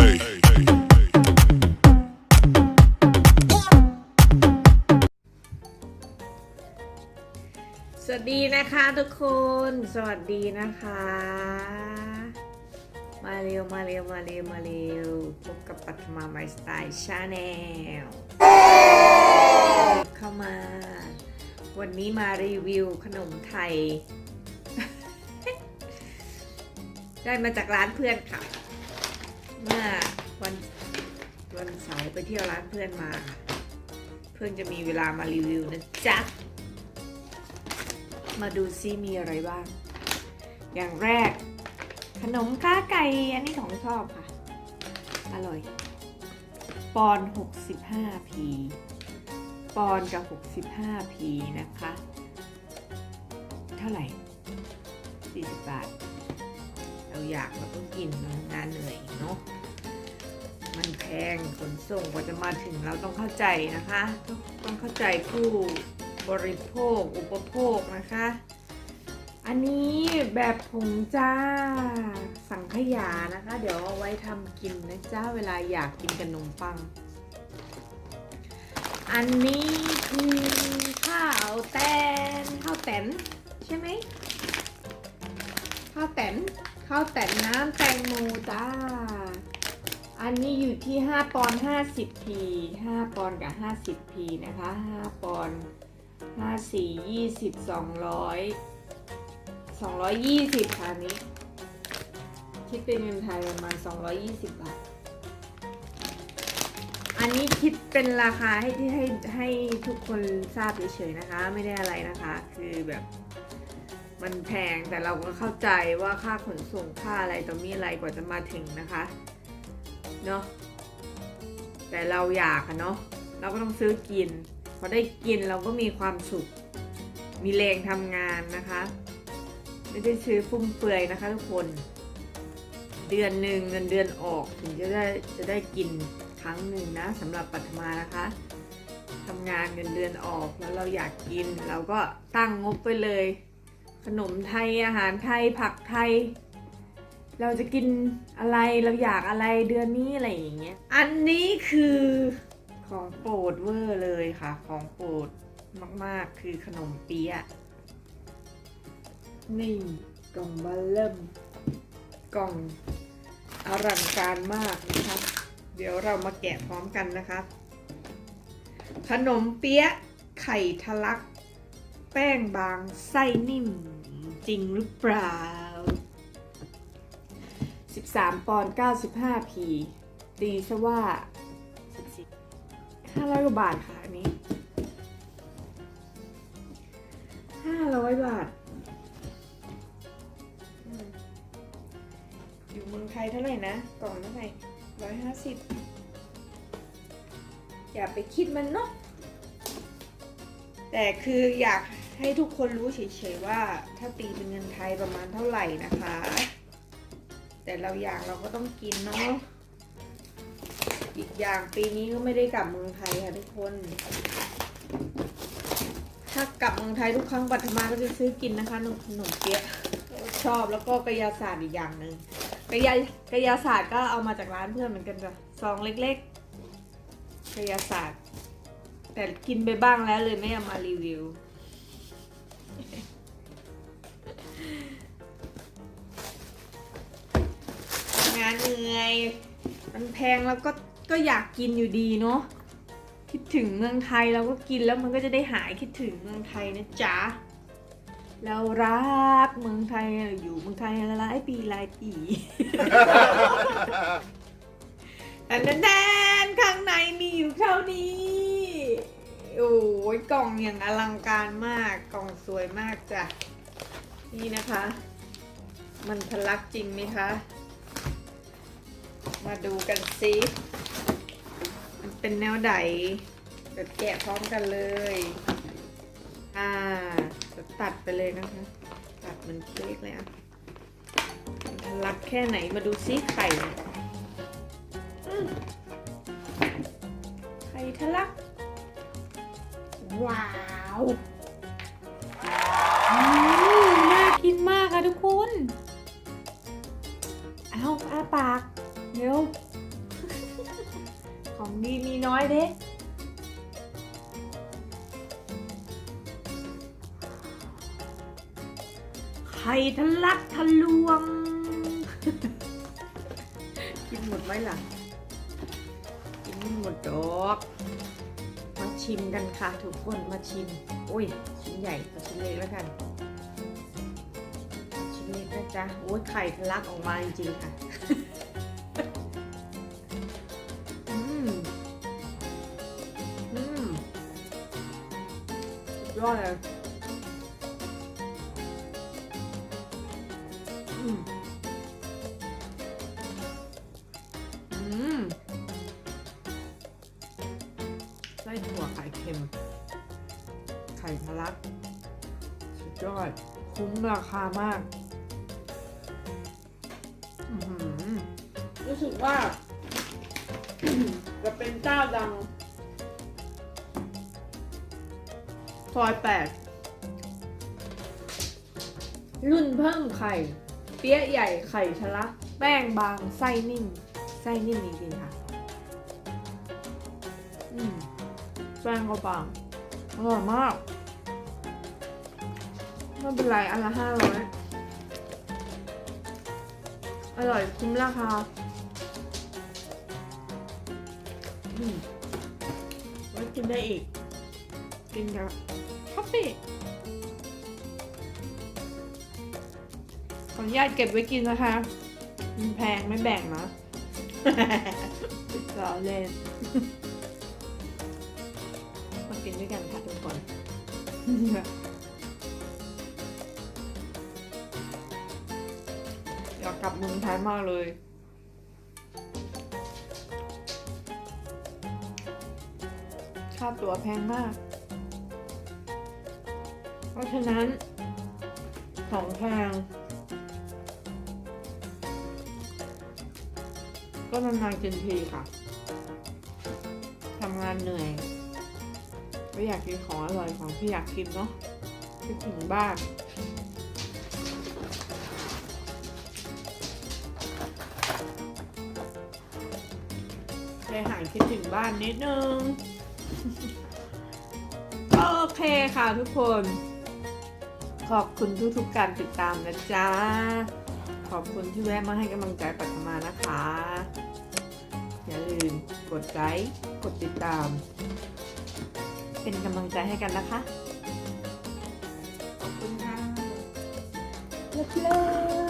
สวัสดีนะคะทุกคน สวัสดีนะคะ มาเร็วมาเร็วมาเร็วมาเร็วพบกับปัทมาไมสไตล์ชาแนลเข้ามา วันนี้มารีวิวขนมไทย ได้มาจากร้านเพื่อนค่ะ มื่อวันวันเสาร์ไปเที่ยวร้านเพื่อนมา เพื่อนจะมีเวลามารีวิวนะจ๊ะ มาดูซิมีอะไรบ้าง อย่างแรก ขนมข้าไก่ อันนี้ของชอบค่ะ อร่อย ปอน 65p ปอนกับ 65p นะคะ เท่าไหร่ 40 บาท เราอยากเราต้องกินนอะงานเหนื่อยเนาะ งขนส่งกว่าจะมาถึงเราต้องเข้าใจนะคะ ต้องเข้าใจผู้บริโภคอุปโภคนะคะ อันนี้แบบผงจ้าสังขยานะคะ เดี๋ยวเอาไว้ทำกินนะจ้าเวลาอยากกินกับนมปัง อันนี้คือข้าวแตนข้าวแตนใช่ไหมข้าวแตนข้าวแตนน้ำแตงโมจ้า อันนี้อยู่ที่ 5 ปอนด์ 50p 5ปอนด์กับ 50p นะคะ 5 ปอนด์5 4 20 200 220ค่ะอันนี้ คิดเป็นเงินไทยประมาณ 220 บาท อันนี้คิดเป็นราคาให้ที่ให้ให้ทุกคนทราบเฉยๆนะคะ ไม่ได้อะไรนะคะ คือแบบมันแพงแต่เราก็เข้าใจว่าค่าขนส่งค่าอะไรต่อมีอะไรกว่าจะมาถึงนะคะ เนาะแต่เราอยากอะเนาะเราก็ต้องซื้อกิน พอได้กินเราก็มีความสุข มีแรงทำงานนะคะ ไม่ได้ซื้อฟุ่มเฟือยนะคะ ทุกคน เดือนหนึ่งเงินเดือนออกถึงจะได้จะได้กินครั้งหนึ่งนะสำหรับปัทมานะคะทำงานเงินเดือนออกแล้วเราอยากกิน เราก็ตั้งงบไปเลย ขนมไทยอาหารไทยผักไทย เราจะกินอะไรเราอยากอะไรเดือนนี้อะไรอย่างเงี้ย อันนี้คือของโปรดเวอร์เลยค่ะ ของโปรดมากๆคือขนมเปี๊ยะนี่กล่องบัลเริ่มกล่องอลังการมากนะคะเดี๋ยวเรามาแกะพร้อมกันนะคะ ขนมเปี๊ยะไข่ทะลัก แป้งบางไส้นิ่มจริงหรือเปล่า 3ปอนด์ 95p ดีซะว่า500กว่าบาทค่ะอันนี้ 500 บาทอืมอยู่เมืองไทยเท่าไหร่นะ กล่องเท่าไหร่150 อย่าไปคิดมันเนาะแต่คืออยากให้ทุกคนรู้เฉยๆว่าถ้าตีเป็นเงินไทยประมาณเท่าไหร่นะคะ แต่เราอยากเราก็ต้องกินเนาะอีกอย่างปีนี้ก็ไม่ได้กลับเมืองไทยค่ะทุกคน ถ้ากลับเมืองไทยทุกครั้งปัทมาก็จะซื้อกินนะคะขนมเปี๊ยะชอบแล้วก็กระยาศาสตร์อีกอย่างหนึ่งกระยากระยาศาสตร์ก็เอามาจากร้านเพื่อนเหมือนกันจ้ะซองเล็กๆกระยาศาสตร์ แต่กินไปบ้างแล้วเลยไม่เอามารีวิว งานเหนื่อยมันแพงแล้วก็ก็อยากกินอยู่ดีเนาะคิดถึงเมืองไทยเราก็กินแล้วมันก็จะได้หายคิดถึงเมืองไทยนะจ๊ะเรารักเมืองไทยอยู่เมืองไทยหลายปีหลายปีแต่แน่นข้างในมีอยู่เท่านี้ โอ้ยกล่องอย่างอลังการมากกล่องสวยมากจ้ะนี่นะคะ มันทะลักจริงไหมคะ มาดูกันซิมันเป็นแนวใดเดี๋ยวแกะพร้อมกันเลย อ่าจะตัดไปเลยนะคะ ตัดเหมันเค้กเลยอะมันทะลักแค่ไหนมาดูซิไข่ไข่ทะลัก ว้าว ของดีมีน้อยเด้ไข่ทะลักทะลวง กินหมดไหมล่ะ กินไม่หมดดอก มาชิมกันค่ะทุกคนมาชิม โอ้ย ชิ้นใหญ่กับชิ้นเล็กแล้วกัน ชิ้นเล็กนะจ๊ะ โอ้ยไข่ทะลักออกมาจริงๆค่ะ ยอดเลยไส้ถั่วไข่เค็ม ไข่ทะลัก สุดยอด คุ้มราคามาก รู้สึกว่า จะเป็นเจ้าดัง ซอยแปดรุ่นเพิ่มไข่ เปี๊ยะใหญ่ไข่ทะลัก แป้งบางไส้นิ่ม ไส้นิ่มจริงๆค่ะ อืมแป้งก็บางอร่อยมากไม่เป็นไรอันละห้าร้อยอร่อยคุ้มราคาอืมไว้กินได้อีก กินกับ คอฟฟี่ขออนุญาตเก็บไว้กินนะคะมันแพงไม่แบ่งนะรอเล่นมากินด้วยกันค่ะทุกคนอยากกลับเมืองไทยมากเลยค่าตั๋วแพงมากเพ ราะฉะนั้นของแพงก็นานๆกินทีค่ะทำงานเหนื่อยก็อยากกินของอร่อยของที่อยากกินเนาะคิดถึงบ้านเลยหายคิดถึงบ้านนิดนึง โอเคค่ะทุกคน ขอบคุณทุกๆการติดตามนะจ๊ะ ขอบคุณที่แวะมาให้กำลังใจปัทมานะคะ อย่าลืมกดไลค์ กดติดตาม เป็นกำลังใจให้กันนะคะ ขอบคุณค่ะเลิฟ